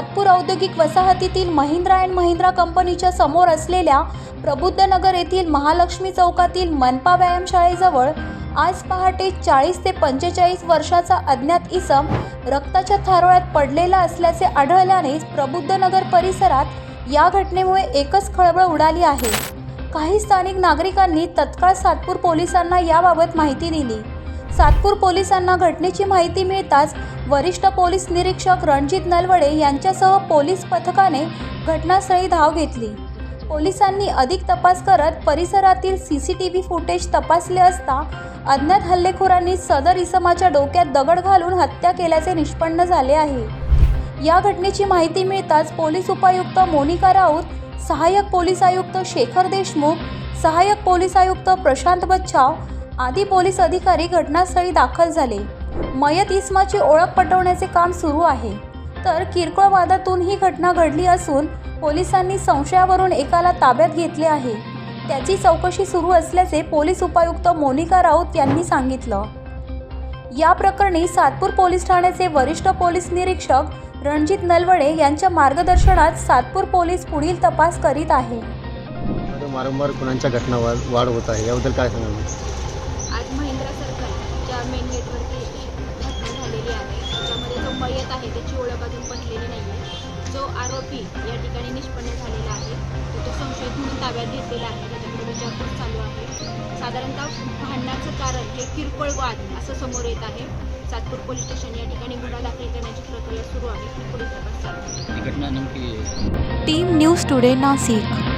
सातपूर औद्योगिक वसाहतीतील महिंद्रा अँड महिंद्रा कंपनीच्या समोर असलेल्या प्रबुद्धनगर येथील महालक्ष्मी चौकातील मनपा व्यायामशाळेजवळ आज पहाटे चाळीस ते पंचेचाळीस वर्षाचा अज्ञात इसम रक्ताच्या थारोळ्यात पडलेला असल्याचे आढळल्याने प्रबुद्धनगर परिसरात या घटनेमुळे एकच खळबळ उडाली आहे. काही स्थानिक नागरिकांनी तत्काळ सातपूर पोलिसांना याबाबत माहिती दिली. सातपूर पोलिसांना घटनेची माहिती मिळताच वरिष्ठ पोलीस निरीक्षक रणजित नलवडे यांच्यासह पोलीस पथकाने घटनास्थळी धाव घेतली. पोलिसांनी अधिक तपास करत परिसरातील C C T V footage तपासले असता अज्ञात हल्लेखोरांनी सदर इसमाच्या डोक्यात दगड घालून हत्या केल्याचे निष्पन्न झाले आहे. या घटनेची माहिती मिळताच पोलीस उपायुक्त मोनिका राऊत सहाय्यक पोलीस आयुक्त शेखर देशमुख सहाय्यक पोलीस आयुक्त प्रशांत बच्छाव आधी पोलीस अधिकारी घटनास्थळी दाखल झाले. मयत इस्माची ओळख पटवण्याचे काम सुरू आहे. तर किरकोळ वादातून ही घटना घडली असून पोलिसांनी संशयावरून एकाला ताब्यात घेतले आहे. त्याची चौकशी सुरू असल्याचे पोलीस उपायुक्त मोनिका राऊत यांनी सांगितलं. या प्रकरणी सातपूर पोलीस ठाण्याचे वरिष्ठ पोलीस निरीक्षक रणजित नलवडे यांच्या मार्गदर्शनात सातपूर पोलीस पुढील तपास करीत आहे. वारंवार गुन्ह्यांच्या घटना वाढ होत आहे याबद्दल काय सांगाल? मेन गेटवरती एक घटना झालेली आहे. त्याच्यामध्ये जो मयत आहे त्याची ओळख अजून पटलेली नाही आहे जो आरोपी या ठिकाणी निष्पन्न झालेला आहे तो तो संशयित म्हणून ताब्यात घेतलेला आहे. त्याच्याकडे विचारपूस चालू आहे. साधारणतः भांडणाचं कारण हे किरकोळ वाद असं समोर येत आहे. सातपूर पोलीस स्टेशन या ठिकाणी गुन्हा दाखल करण्याची प्रक्रिया सुरू आहे. पुढील तपास चालू आहे ही घटना नेमकी टीम न्यूज टुडे नाशिक